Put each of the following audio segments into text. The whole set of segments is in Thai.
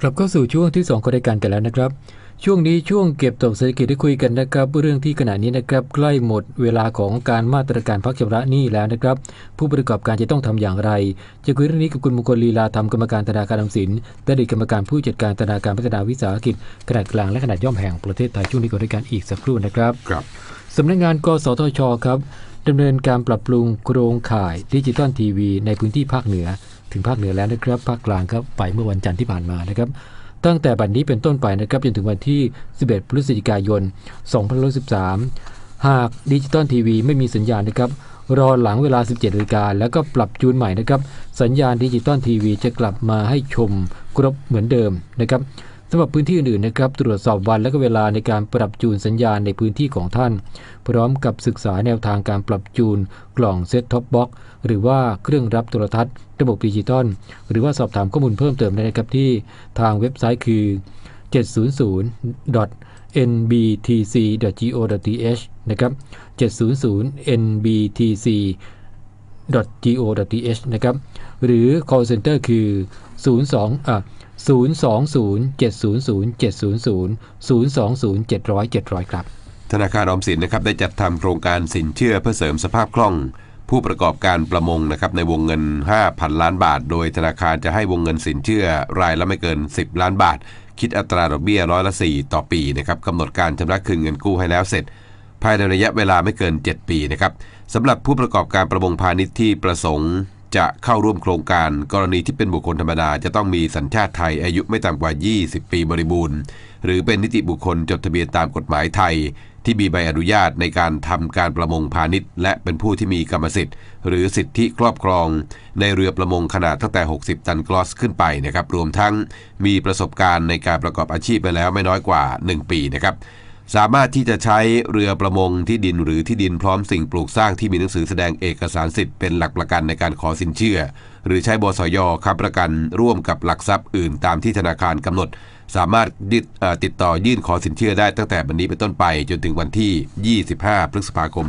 กลับเข้าสู่ช่วงที่2ของรายการกันแล้วนะครับ ช่วงนี้ช่วงเก็บตกเศรษฐกิจได้คุยกันนะครับ เรื่องที่ขณะนี้นะครับใกล้หมดเวลาของการมาตรการพักชำระหนี้แล้วนะครับ ผู้ประกอบการจะต้องทำอย่างไร จะคุยเรื่องนี้กับคุณมงคลลีลาธรรมกรรมการธนาคารออมสินและอดีตกรรมการผู้จัดการธนาคารพัฒนาวิสาหกิจขนาดกลางและขนาดย่อมแห่งประเทศไทยช่วงนี้ก็รายการอีกสักครู่นะครับครับสำนักงานกสทชครับดำเนินการปรับปรุงโครงข่ายดิจิตอลทีวีในพื้นที่ภาคเหนือ ถึงภาคเหนือแล้วนะครับ ภาคกลางครับไปเมื่อวันจันทร์ที่ผ่านมานะครับ ตั้งแต่บัดนนี้เป็นต้นไปนะครับจนถึงวันที่ 11 พฤศจิกายน 2013 หากดิจิตอลทีวีไม่มีสัญญาณนะครับ รอหลังเวลา 17นาฬิกาแล้วก็ปรับจูนใหม่นะครับ สัญญาณดิจิตอลทีวีจะกลับมาให้ชมครบเหมือนเดิมนะครับสำหรับพื้นที่อื่นๆนะครับ ตรวจสอบวันและก็เวลาในการปรับจูนสัญญาณในพื้นที่ของท่าน พร้อมกับศึกษาแนวทางการปรับจูนกล่องเซ็ตท็อปบ็อก หรือว่าเครื่องรับโทรทัศน์ ระบบดิจิตอลหรือว่าสอบถามข้อมูลเพิ่มเติมได้นะครับที่ทางเว็บไซต์คือ 700.nbtc.go.th นะครับ 700.nbtc go.th นะครับ หรือ call center คือ 02อะ020 700 700 020 700 700 ครับ ธนาคารออมสินนะครับได้จัดทำโครงการสินเชื่อเพื่อเสริมสภาพคล่อง ผู้ประกอบการประมงนะครับในวงเงิน 5,000 ล้านบาท โดยธนาคารจะให้วงเงินสินเชื่อรายละไม่เกิน 10 ล้านบาท คิดอัตราดอกเบี้ยร้อยละ 4 ต่อปีนะครับกำหนดการชำระคืนเงินกู้ให้แล้วเสร็จ ภายในระยะเวลาไม่เกิน 7 ปีนะครับสำหรับผู้ประกอบการประมงพาณิชย์ที่ประสงค์จะเข้าร่วมโครงการกรณีที่เป็นบุคคลธรรมดา จะต้องมีสัญชาติไทยอายุไม่ต่ำกว่า 20 ปีบริบูรณ์ หรือเป็นนิติบุคคลจดทะเบียนตามกฎหมายไทย ที่มีใบอนุญาตในการทำการประมงพาณิชย์ และเป็นผู้ที่มีกรรมสิทธิ์ หรือสิทธิครอบครอง ในเรือประมงขนาดตั้งแต่ 60 ตันกลอสขึ้นไปนะครับรวมทั้งมีประสบการณ์ในการประกอบอาชีพไปแล้วไม่น้อยกว่า 1 ปีนะครับสามารถที่จะใช้เรือประมงที่ดินหรือที่ดินพร้อมสิ่งปลูกสร้างที่มีหนังสือแสดงเอกสารสิทธิ์เป็นหลักประกันในการขอสินเชื่อ หรือใช้บสยค้ำประกันร่วมกับหลักทรัพย์อื่นตามที่ธนาคารกำหนด สามารถติดต่อยื่นขอสินเชื่อได้ตั้งแต่บันนี้เป็นต้นไป จนถึงวันที่ 25 พฤษภาคม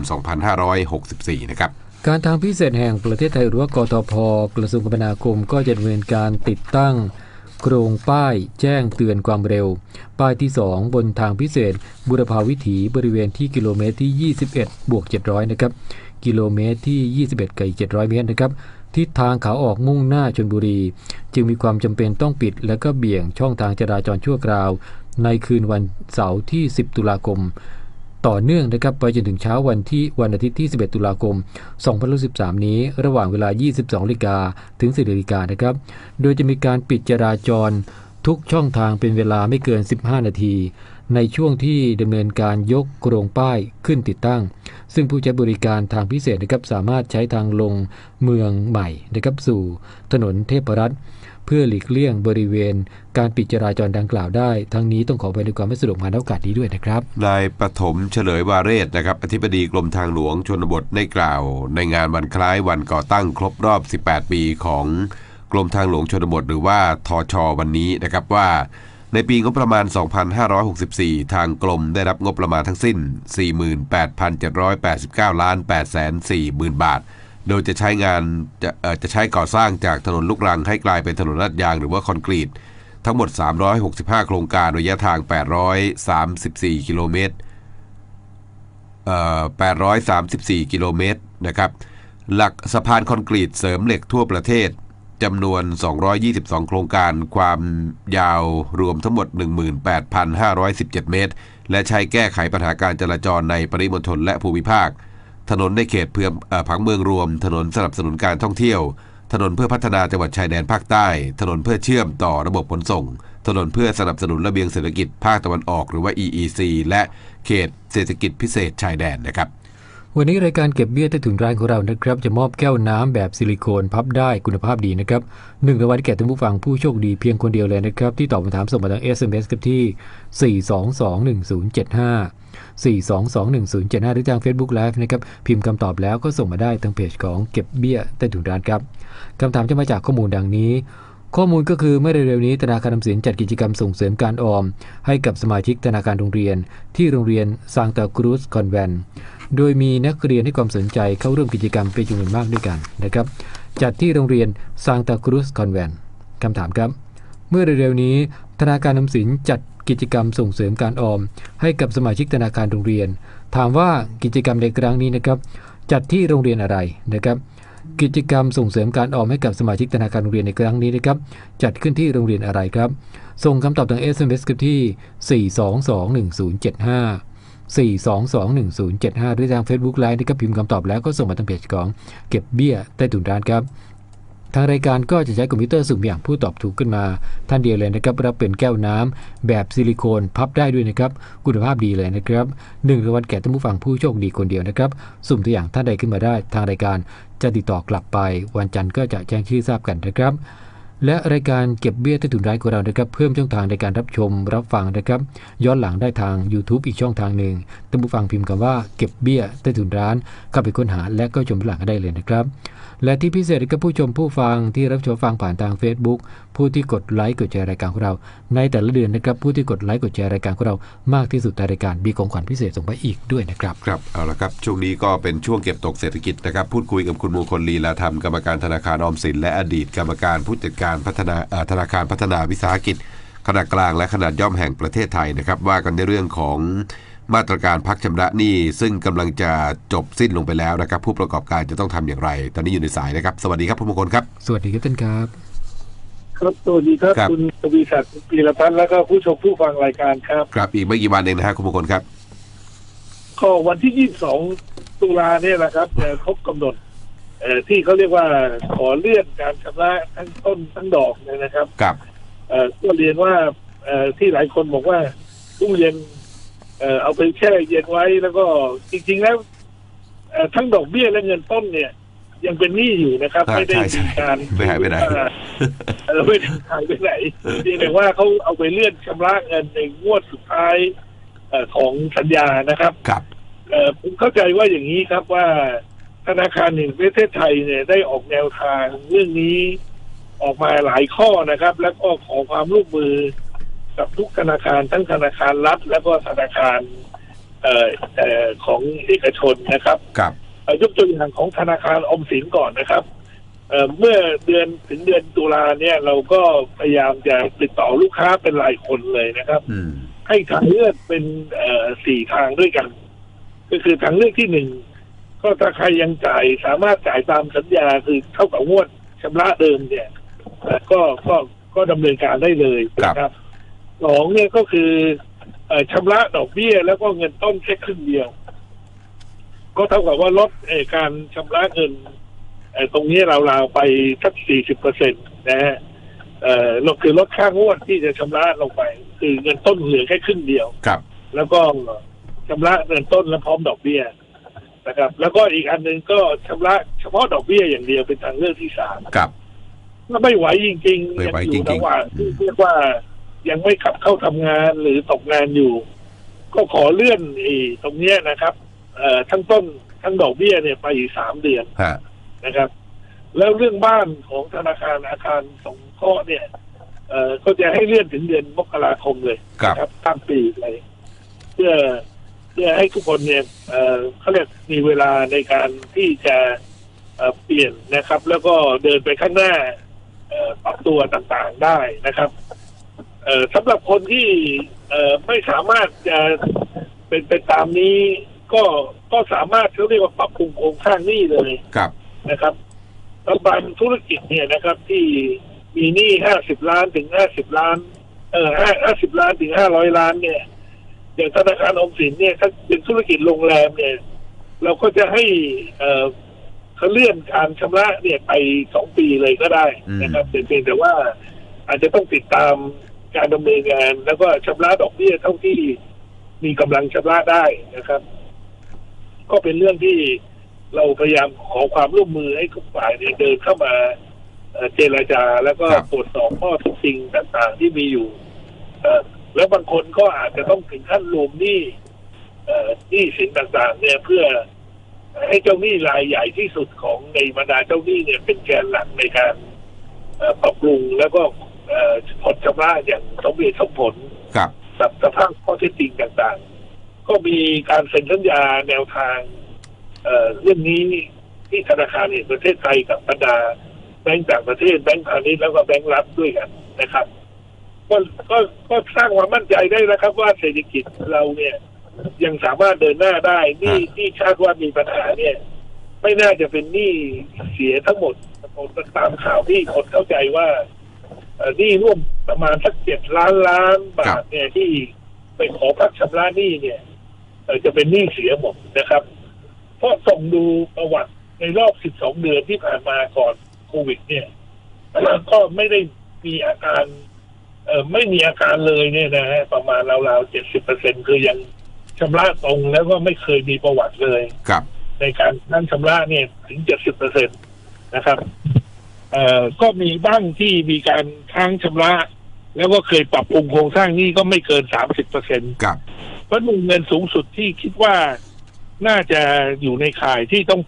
2564 นะครับการทางพิเศษแห่งประเทศไทยหรือว่ากทพกระทรวงคมนาคมก็จะดำเนินการติดตั้งโครงป้ายแจ้งเตือนความเร็ว ป้ายที่ 2 บนทางพิเศษ บุรพาวิถีบริเวณที่กิโลเมตรที่ 21 บวก 700 นะครับ กิโลเมตรที่ 21 กับ700 เมตรนะครับ ทิศทางขาออกมุ่งหน้าชนบุรี จึงมีความจำเป็นต้องปิด และก็เบี่ยงช่องทางจราจรชั่วคราว ในคืนวันเสาร์ที่ 10 ตุลาคม ต่อเนื่องนะครับไปจนถึงเช้าวันที่วันอาทิตย์ที่ 11 ตุลาคม 2013 นี้ ระหว่างเวลา 22นาฬิกาถึง4นาฬิกานะครับ โดยจะมีการปิดจราจรทุกช่องทางเป็นเวลาไม่เกิน 15 นาที ในช่วงที่ดำเนินการยกโครงป้ายขึ้นติดตั้ง ซึ่งผู้ใช้บริการทางพิเศษนะครับสามารถใช้ทางลงเมืองใหม่นะครับสู่ถนนเทพรัตน์เพื่อหลีกเลี่ยงบริเวณ การปิดจราจรดังกล่าวได้ ทั้งนี้ต้องขอไปในความไม่สะดวกมาณโอกาสนี้ด้วยนะครับนายปฐมเฉลยวาเรศนะครับ อธิบดีกรมทางหลวงชนบทได้กล่าว ในงานวันคล้ายวันก่อตั้งครบรอบ 18 ปีของกรมทางหลวงชนบทหรือว่าทชวันนี้นะครับว่า ในปีงบประมาณ 2564 ทางกรมได้รับงบประมาณทั้งสิ้น 48,789 ล้าน8แสน4หมื่นบาท โดยจะใช้งานจะจะใช้ก่อสร้างจากถนนลูกรังให้กลายเป็นถนนลาดยางหรือว่าคอนกรีต ทั้งหมด 365 โครงการระยะทาง 834 กิโลเมตร834 กิโลเมตรนะครับ หลักสะพานคอนกรีตเสริมเหล็กทั่วประเทศ จำนวน 222 โครงการความยาวรวมทั้งหมด 18,517 เมตร และใช้แก้ไขปัญหาการจราจรในปริมณฑลและภูมิภาค ถนนในเขตเพื่อผังเมืองรวม ถนนสนับสนุนการท่องเที่ยว ถนนเพื่อพัฒนาจังหวัดชายแดนภาคใต้ ถนนเพื่อเชื่อมต่อระบบขนส่ง ถนนเพื่อสนับสนุนระเบียงเศรษฐกิจภาคตะวันออกหรือว่า EEC และเขตเศรษฐกิจพิเศษชายแดนนะครับ วันนี้รายการเก็บเบี้ยใต้ถุนร้านของเรานะครับ จะมอบแก้วน้ำแบบซิลิโคนพับได้คุณภาพดีนะครับหนึ่งรางวัลแก่ท่านผู้ฟังผู้โชคดีเพียงคนเดียวเลยนะครับ ที่ตอบคำถามส่งมาทาง SMS กับที่ 4221075 4221075 หรือทาง Facebook Live นะครับ พิมพ์คำตอบแล้วก็ส่งมาได้ทางเพจของเก็บเบี้ยใต้ถุนร้านครับคำถามจะมาจากข้อมูลดังนี้ข้อมูลก็คือเมื่อเร็วๆนี้ธนาคารออมสินจัดกิจกรรมส่งเสริมการออม ให้กับสมาชิกธนาคารโรงเรียน ที่โรงเรียนซางตาครูสคอนแวนต์ โดยมีนักเรียนให้ความสนใจเข้าร่วมกิจกรรมเป็นจำนวนมากด้วยกันนะครับ จัดที่โรงเรียนซางตาครูสคอนแวนต์คำถามครับ เมื่อเร็วๆนี้ธนาคารออมสินจัดกิจกรรมส่งเสริมการออม ให้กับสมาชิกธนาคารโรงเรียน ถามว่ากิจกรรมในครั้งนี้นะครับจัดที่โรงเรียนอะไรนะครับ กิจกรรมส่งเสริมการออมให้กับสมาชิกธนาคารโรงเรียนในครั้งนี้นะครับจัดขึ้นที่โรงเรียนอะไรครับ ส่งคำตอบทาง SMS ครับที่ 4221075 4221075 หรือทาง Facebook Live นะครับพิมพ์คำตอบแล้วก็ส่งมาทางเพจของเก็บเบี้ยใต้ถุนร้านครับทางรายการก็จะใช้คอมพิวเตอร์สุ่มอย่างผู้ตอบถูกขึ้นมา ท่านเดียวเลยนะครับรับเป็นแก้วน้ำแบบซิลิโคนพับได้ด้วยนะครับคุณภาพดีเลยนะครับหนึ่งรางวัลแก่ท่านผู้ฟังผู้โชคดีคนเดียวนะครับสุ่มตัวอย่างท่านใดขึ้นมาได้ ทางรายการจะติดต่อกลับไป วันจันทร์ก็จะแจ้งชื่อทราบกันนะครับ และรายการเก็บเบี้ยใต้ถุนร้านของเรานะครับเพิ่มช่องทางในการรับชมรับฟังนะครับ ย้อนหลังได้ทาง YouTube อีกช่องทางหนึ่งท่านผู้ฟังพิมพ์คำว่าเก็บเบี้ยใต้ถุนร้านเข้าไปค้นหาและก็ชมหลังก็ได้เลยนะครับ และที่พิเศษก็ผู้ชมผู้ฟังที่รับชมฟังผ่านทาง Facebook ผู้ที่กดไลค์กดแชร์รายการของเรา ในแต่ละเดือนนะครับผู้ที่กดไลค์กดแชร์รายการของเรามากที่สุดในรายการมีของขวัญพิเศษส่งไปอีกด้วยนะครับครับเอาละครับช่วงนี้ก็เป็นช่วงเก็บตกเศรษฐกิจนะครับพูดคุยกับคุณมงคลลีลาธรรมกรรมการธนาคารออมสินและอดีตกรรมการผู้จัดการพัฒนาธนาคารพัฒนาวิสาหกิจขนาดกลางและขนาดย่อมแห่งประเทศไทยนะครับว่ากันในเรื่องของ มาตรการพักชำระหนี้ซึ่งกำลังจะจบสิ้นลงไปแล้วนะครับ ผู้ประกอบการจะต้องทำอย่างไร ตอนนี้อยู่ในสายนะครับ สวัสดีครับคุณมงคลครับ สวัสดีครับท่านครับ ครับสวัสดีครับครับคุณทวีศักดิ์คุณปีรพัฒน์แล้วก็ผู้ชมผู้ฟังรายการครับครับอีกไม่กี่วันเองนะฮะคุณมงคลครับก็วันที่ 22 ตุลาเนี่ยแหละครับจะครบกำหนดเอ่อที่เขาเรียกว่าขอเลื่อนการชำระทั้งต้นทั้งดอกเนี่ยนะครับครับเอ่อก็เรียนว่าเอ่อที่หลายคนบอกว่าตู้เย็น เอ่อเอาไปแช่เย็นไว้แล้วก็จริง ๆ แล้วเอ่อทั้งดอกเบี้ยและเงินต้นเนี่ยยังเป็นหนี้อยู่นะครับใช่ไม่ได้ใช่ใช่มีการไม่หายไปไหนเออไม่ได้หายไปไหนเพียงแต่ว่าเขาเอาไปเลื่อนชำระเงินในงวดสุดท้ายเอ่อของสัญญานะครับครับเอ่อผมเข้าใจว่าอย่างนี้ครับว่าธนาคารแห่งประเทศไทยเนี่ยได้ออกแนวทางเรื่องนี้ออกมาหลายข้อนะครับ แล้วก็ขอความร่วมมือ กับทุกธนาคารทั้งธนาคารรัฐ แล้วก็ธนาคารเอ่อเอ่อของเอกชนนะครับครับ เอ่อยกตัวอย่างของธนาคารออมสินก่อนนะครับเอ่อเมื่อเดือนถึงเดือนตุลาเนี่ยเราก็พยายามจะติดต่อลูกค้าเป็นรายคนเลยนะครับ อืม ให้ทางเลือกเป็นเอ่อสี่ทางด้วยกัน ก็คือทางเลือกที่หนึ่งก็ถ้าใครยังจ่ายสามารถจ่ายตามสัญญาคือเท่ากับงวดชำระเดิมเนี่ยเอ่อก็ก็ก็ดำเนินการได้เลยนะครับ สองเนี่ยก็คือเอ่อชำระดอกเบี้ยแล้วก็เงินต้นแค่ครึ่งเดียว ก็เท่ากับว่าลดเอ่อการชำระเงินเอ่อตรงนี้ราวๆไปสักสี่สิบเปอร์เซ็นตนะฮะเอ่อลดคือลดค่างวดที่จะชำระลงไป คือเงินต้นเหลือแค่ครึ่งเดียวครับ แล้วก็ชำระเงินต้นและพร้อมดอกเบี้ยนะครับ แล้วก็อีกอันหนึ่งก็ชำระเฉพาะดอกเบี้ยอย่างเดียวเป็นทางเลือกที่สามครับถ้าไม่ไหวจริงไม่ๆยังไหวอจริยู่งๆระหว่างอืมเรียกว่า ยังไม่ขับเข้าทำงานหรือตกงานอยู่ ก็ขอเลื่อนไอีตรงเนี้ยนะครับ เอ่อทั้งต้นทั้งดอกเบี้ยเนี่ยไปอีกสามเดือนฮะนะครับ แล้วเรื่องบ้านของธนาคารอาคารสงเคราะห์เนี่ย เอ่อก็จะให้เลื่อนถึงเดือนมกราคมเลยครับ นะครับข้ามปีเลยเพื่อเพื่อให้ทุกคนเนี่ย เอ่อเขาเรียกมีเวลาในการที่จะเอ่อเปลี่ยนนะครับ แล้วก็เดินไปข้างหน้า เอ่อปรับตัวต่างๆได้นะครับ เอ่อสำหรับคนที่เอ่อไม่สามารถจะเป็นไปตามนี้ ก็ก็สามารถเขาเรียกว่าปรับปรุงโครงสร้างหนี้เลยครับนะครับสำหรับธุรกิจเนี่ยนะครับ ที่มีหนี้ห้าสิบล้านถึงห้าสิบล้าน เออห้าห้าสิบล้านถึงห้าร้อยล้านเนี่ยอย่างธนาคารออมสินเนี่ยถ้าเป็นธุรกิจโรงแรมเนี่ย เราก็จะให้เอ่อเขาเลื่อนการชำระเนี่ยไปสองปีเลยก็ได้นะครับแต่เพียงแต่ว่าอาจจะต้องติดตาม การดำเนินงาน แล้วก็ชำระดอกเบี้ยเท่าที่มีกำลังชำระได้นะครับ ก็เป็นเรื่องที่เราพยายามขอความร่วมมือให้ทุกฝ่ายเนี่ยเดินเข้ามาเจรจาแล้วก็ครับตรวจสอบข้อเท็จจริงต่างๆ ที่มีอยู่แล้วบางคนก็อาจจะต้องถึงขั้นรวมหนี้หนี้สินต่างๆ เนี่ยเพื่อให้เจ้าหนี้รายใหญ่ที่สุดของในบรรดาเจ้าหนี้เนี่ยเป็นแกนหลักในการปรับปรุงแล้วก็ ผ่อนชำระอย่างสมเหตุสมผลครับกับสภาพข้อเท็จจริงต่างๆ ก็มีการเซ็นสัญญาแนวทางเอ่อเรื่องนี้ที่ธนาคารแห่งประเทศไทยกับบรรดาแบงก์ต่างประเทศแบงก์พาณิชย์แล้วก็แบงก์รัฐด้วยกันนะครับก็ก็ก็สร้างความมั่นใจได้แล้วครับ ว่าเศรษฐกิจเราเนี่ย ยังสามารถเดินหน้าได้หนี่ที่คาดว่ามีปัญหาเนี่ย ไม่น่าจะเป็นหนี้เสียทั้งหมดผมตามข่าวที่คนเข้าใจว่าเอ่อ หนี้ร่วมประมาณสักเจ็ดล้านล้านบาทเนี่ยที่ไปขอพักชำระหนี้เนี่ยเอ่อจะเป็นหนี้เสียหมดนะครับ เพราะส่งดูประวัติในรอบ 12 เดือนที่ผ่านมาก่อนโควิด เนี่ยก็ไม่ได้มีอาการ เออไม่มีอาการเลยเนี่ยนะฮะประมาณราวๆเจ็ดสิบเปอร์เซ็นคือยังชำระตรงแล้วก็ไม่เคยมีประวัติเลย ครับ ในการนั่นชำระเนี่ยถึงเจ็ดสิบเปอร์เซ็นตนะครับ เอ่อก็มีบ้างที่มีการค้างชำระ แล้วก็เคยปรับปรุงโครงสร้างหนี้ก็ไม่เกินสามสิบเปอร์เซ็นครับเพราะวงเงินสูงสุดที่คิดว่าน่าจะอยู่ในข่ายที่ต้อง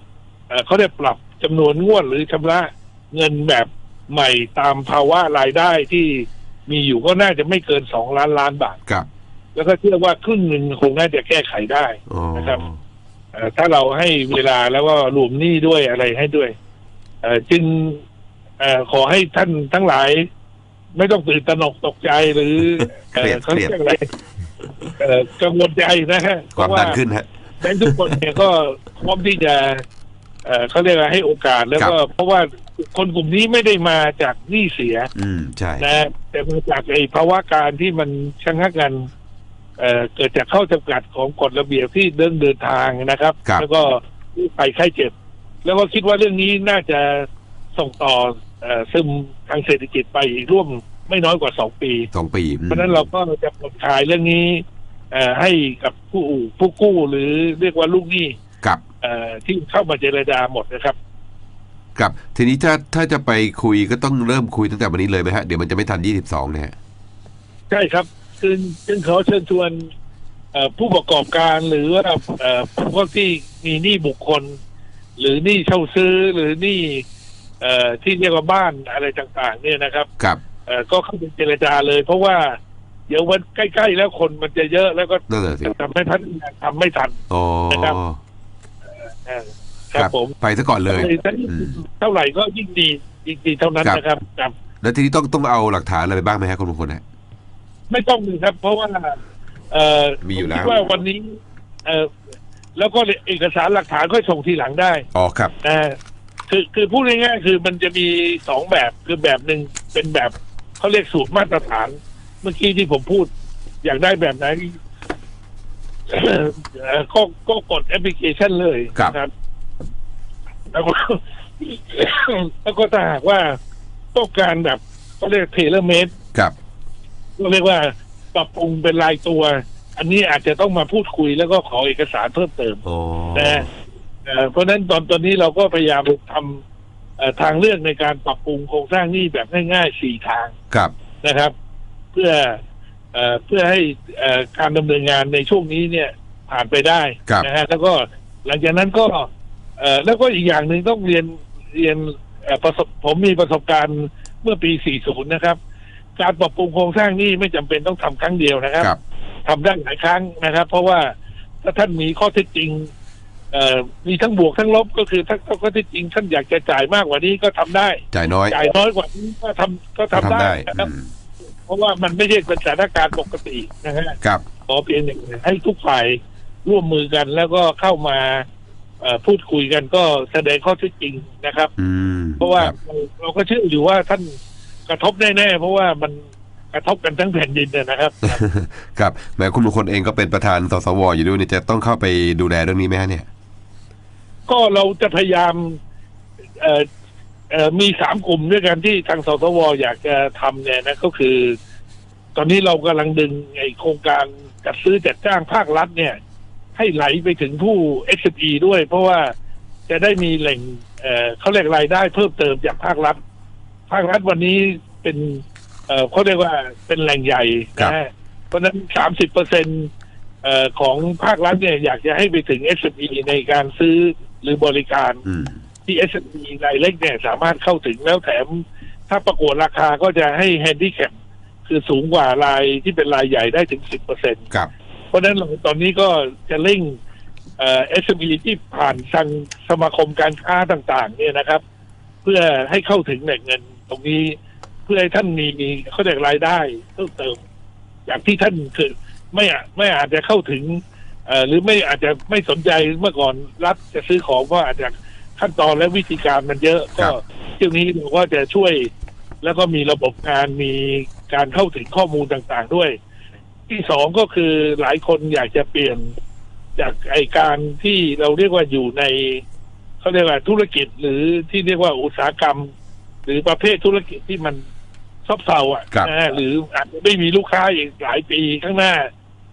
เออเขาได้ปรับจำนวนงวดหรือชำระเงินแบบใหม่ตามภาวะรายได้ที่มีอยู่ก็น่าจะไม่เกินสองล้านล้านบาทครับ แล้วก็เชื่อว่าครึ่งหนึ่งคงน่าจะแก้ไขได้อ๋อนะครับเอ่อถ้าเราให้เวลาแล้วก็รวมหนี้ด้วยอะไรให้ด้วยเอ่อจึง เอ่อขอให้ท่านทั้งหลาย ไม่ต้องตื่นตระหนกตกใจหรือเอ่อเขาเรียกอะไรเอ่อกังวลใจนะฮะความดันขึ้นฮะแบงค์ทุกคนเนี่ยก็พร้อมที่จะเอ่อเขาเรียกว่าให้โอกาสแล้วก็ครับเพราะว่าคนกลุ่มนี้ไม่ได้มาจากหนี้เสีย อืม ใช่ นะแต่มาจากไอ้ภาวะการที่มันชะงักกันเอ่อเกิดจากข้อจำกัดของกฎระเบียบที่เดินเดินทางนะครับ ครับ แล้วก็ไปไข้เจ็บ แล้วก็คิดว่าเรื่องนี้น่าจะส่งต่อเอ่อ ซึมทางเศรษฐกิจไปอีกร่วมไม่น้อยกว่าสองปีสองปีอืมเพราะฉะนั้นเราก็จะผ่อนคลายเรื่องนี้เอ่อให้กับผู้ผู้กู้หรือเรียกว่าลูกหนี้ครับเอ่อที่เข้ามาเจรจาหมดนะครับครับทีนี้ถ้าถ้าจะไปคุยก็ต้องเริ่มคุยตั้งแต่วันนี้เลยไหมฮะเดี๋ยวมันจะไม่ทันยี่สิบสองเนี่ยฮะใช่ครับซึ่งซึ่งเขาเชิญชวนเอ่อผู้ประกอบการหรือว่าเอ่อพวกที่มีหนี้บุคคล หรือหนี้เช่าซื้อหรือหนี้ เอ่อที่เรียกว่าบ้านอะไรต่าง ๆ เนี่ยนะครับครับ เอ่อก็เข้าไปเจรจาเลย เพราะว่าเดี๋ยววันใกล้ๆแล้วคนมันจะเยอะแล้วก็นั่นแหละสิจะทำให้พัฒนาทำไม่ทัน อ๋อนะครับ เออครับผมไปซะก่อนเลย ถ้าอืม เท่าไหร่ก็ยิ่งดียิ่งดีเท่านั้นครับ นะครับครับ แล้วทีนี้ต้องต้องเอาหลักฐานอะไรไปบ้างไหมฮะคุณมงคลฮะ ไม่ต้องมีครับ เพราะว่าเอ่อมีอยู่แล้ว ผมคิดว่าวันนี้ เอ่อแล้วก็เอกสารหลักฐานค่อยส่งทีหลังได้อ๋อครับ นะ คือคือพูดง่ายๆคือมันจะมีสองแบบคือแบบหนึ่งเป็นแบบเขาเรียกสูตรมาตรฐาน เมื่อกี้ที่ผมพูด อยากได้แบบไหนเอ่อก็ก็กดแอปพลิเคชันเลยครับนะครับแล้วก็แล้วก็ถ้าหากว่าต้องการแบบเขาเรียกเทเลเมดครับก็เรียกว่าปรับปรุงเป็นรายตัว อันนี้อาจจะต้องมาพูดคุยแล้วก็ขอเอกสารเพิ่มเติมโอ้นะ เอ่อเพราะฉะนั้นตอนตอนนี้เราก็พยายามทำเอ่อทางเลือกในการปรับปรุงโครงสร้างหนี้แบบง่ายๆสี่ทางครับนะครับ เพื่อเอ่อเพื่อให้เอ่อการดำเนินงานในช่วงนี้เนี่ยผ่านไปได้ครับนะฮะแล้วก็หลังจากนั้นก็เอ่อแล้วก็อีกอย่างหนึ่งต้องเรียนเรียนเอ่อประสบผมมีประสบการณ์เมื่อปี 40 นะครับ การปรับปรุงโครงสร้างหนี้ไม่จำเป็นต้องทำครั้งเดียวนะครับครับทำได้หลายครั้งนะครับ เพราะว่าถ้าท่านมีข้อเท็จจริงเอ่อ มีทั้งบวกทั้งลบก็คือถ้าข้อเท็จจริงท่านอยากจะจ่ายมากกว่านี้ก็ทำได้ จ่ายน้อย จ่ายน้อยกว่านี้ก็ทำก็ทำทำได้ได้นะครับอืมเพราะว่ามันไม่ใช่เป็นสถานการณ์ปกตินะฮะครับขอเพียงอย่างเดียวให้ทุกฝ่ายร่วมมือกันแล้วก็เข้ามาเอ่อพูดคุยกันก็แสดงข้อเท็จจริงนะครับอืมเพราะว่าครับเราเราก็เชื่ออยู่ว่าท่านกระทบแน่ๆเพราะว่ามันกระทบกันทั้งแผ่นดินเนี่ยนะครับ ครับแหมคุณมงคลเองก็เป็นประธานสสวอยู่ด้วยเนี่ยจะต้องเข้าไปดูแลเรื่องนี้ไหมฮะเนี่ย ก็เราจะพยายามเอ่อเอ่อมีสามกลุ่มด้วยกันที่ทางสสวอยากจะทำเนี่ยนะก็คือ ตอนนี้เรากำลังดึงไอโครงการจัดซื้อจัดจ้างภาครัฐเนี่ย ให้ไหลไปถึงผู้ SME ด้วย เพราะว่าจะได้มีแหล่งเอ่อเขาเรียกรายได้เพิ่มเติมจากภาครัฐ ภาครัฐวันนี้เป็นเอ่อเขาเรียกว่าเป็นแหล่งใหญ่นะฮะเพราะฉะนั้นสามสิบเปอร์เซ็นของภาครัฐเนี่ยอยากจะให้ไปถึง SME ในการซื้อ หรือบริการอืมที่ SME รายเล็กเนี่ยสามารถเข้าถึงแล้วแถม ถ้าประกวดราคาก็จะให้แฮนดี้แคปคือสูงกว่ารายที่เป็นรายใหญ่ได้ถึงสิบเปอร์เซ็นครับเพราะฉะนั้นเราตอนนี้ก็จะเร่งเอ่อ SME ที่ผ่านทางสมาคมการค้าต่าง ๆ เนี่ยนะครับ เพื่อให้เข้าถึงแหล่งเงินตรงนี้พื่อให้ท่านมีเขาเรียกรายได้เพิ่มเติมจากที่ท่านคือไม่อะไม่อาจจะเข้าถึง เอ่อหรือไม่อาจจะไม่สนใจเมื่อก่อนรัฐจะซื้อของก็อาจจะขั้นตอนและวิธีการมันเยอะ ครัก็บ เที่ยวนี้เราก็จะช่วย แล้วก็มีระบบการมีการเข้าถึงข้อมูลต่างๆด้วย ที่สองก็คือหลายคนอยากจะเปลี่ยนจากไอการที่เราเรียกว่าอยู่ในเขาเรียกว่าธุรกิจหรือที่เรียกว่าอุตสาหกรรม หรือประเภทธุรกิจที่มันซบเซาอะครับ นะหรืออาจจะไม่มีลูกค้าอีกหลายปีข้างหน้า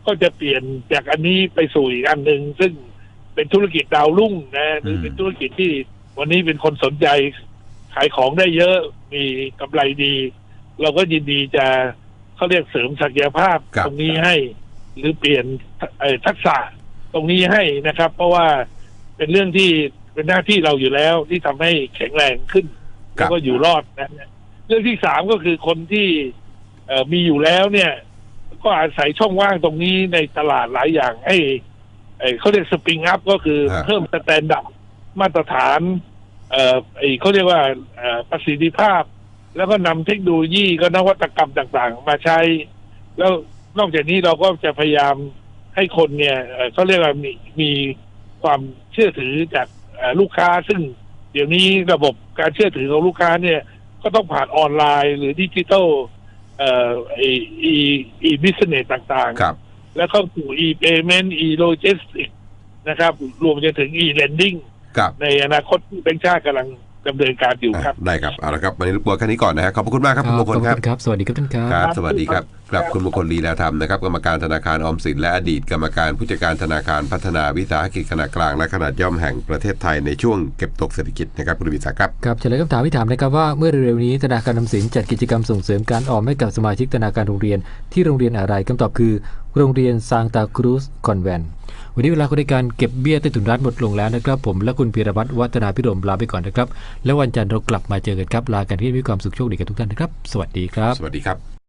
ก็จะเปลี่ยนจากอันนี้ไปสู่อีกอันหนึ่งซึ่งเป็นธุรกิจดาวรุ่งนะหรือเป็นธุรกิจที่วันนี้เป็นคนสนใจ ขายของได้เยอะมีกำไรดี เราก็ยินดีจะเขาเรียกเสริมศักยภาพครับตรงนี้ให้ หรือเปลี่ยนเอ่อทักษะตรงนี้ให้นะครับ เพราะว่าเป็นเรื่องที่เป็นหน้าที่เราอยู่แล้วที่ทำให้แข็งแรงขึ้นครัแล้บวก็อยู่รอดนะเรื่องที่สามก็คือคนที่เอ่อมีอยู่แล้วเนี่ย ก็อาศัยช่องว่างตรงนี้ในตลาดหลายอย่างให้เอ่อเขาเรียกสปริงอัพก็คือฮะ เพิ่มสแตนดาร์ดมาตรฐาน เอ่อไอเขาเรียกว่าเอ่อประสิทธิภาพ แล้วก็นำเทคโนโลยีก็นวัตกรรมต่างๆ มาใช้ แล้วนอกจากนี้เราก็จะพยายามให้คนเนี่ยเอ่อเขาเรียกว่ามีมีความเชื่อถือจากเอ่อลูกค้า ซึ่งเดี๋ยวนี้ระบบการเชื่อถือของลูกค้าเนี่ย ก็ต้องผ่านออนไลน์หรือดิจิทัล เอ่อไออีอีบิสเนสต่างๆครับแล้วเข้าสู่ e-payment e-logistics นะครับ รวมจนถึง e-lending ครับ ในอนาคตที่แบงค์ชาติกำลัง ดำเนินการอยู่ครับ ได้ครับ เอาละครับ วันนี้รบกวนแค่นี้ก่อนนะฮะขอบพระคุณมากครับคุณมงคลขอบครับคุณครับ สวัสดีครับท่านครับครับ สวัสดีครับกลับคุณมงคลลีลาธรรมนะครับ กรรมการธนาคารออมสินและอดีตกรรมการผู้จัดการธนาคารพัฒนาวิสาหกิจขนาดกลางและขนาดย่อมแห่งประเทศไทยในช่วงเก็บตกเศรษฐกิจนะครับคุณวิสาครับครับเฉลยคำถามที่ถามนะครับว่าเมื่อเร็วๆนี้ธนาคารออมสินจัดกิจกรรมส่งเสริมการออมให้กับสมาชิกธนาคารโรงเรียน ที่โรงเรียนอะไรคำตอบคือ โรงเรียนซางตาครูสคอนแวนต์ วันนี้เวลาของรายการเก็บเบี้ยใต้ถุนร้านหมดลงแล้วนะครับ ผมและคุณพีรวัตรวัฒนาพิรมลาไปก่อนนะครับ แล้ววันจันทร์เรากลับมาเจอกันครับลากันที่มีความสุขโชคดีกับทุกท่านนะครับ สวัสดีครับ สวัสดีครับ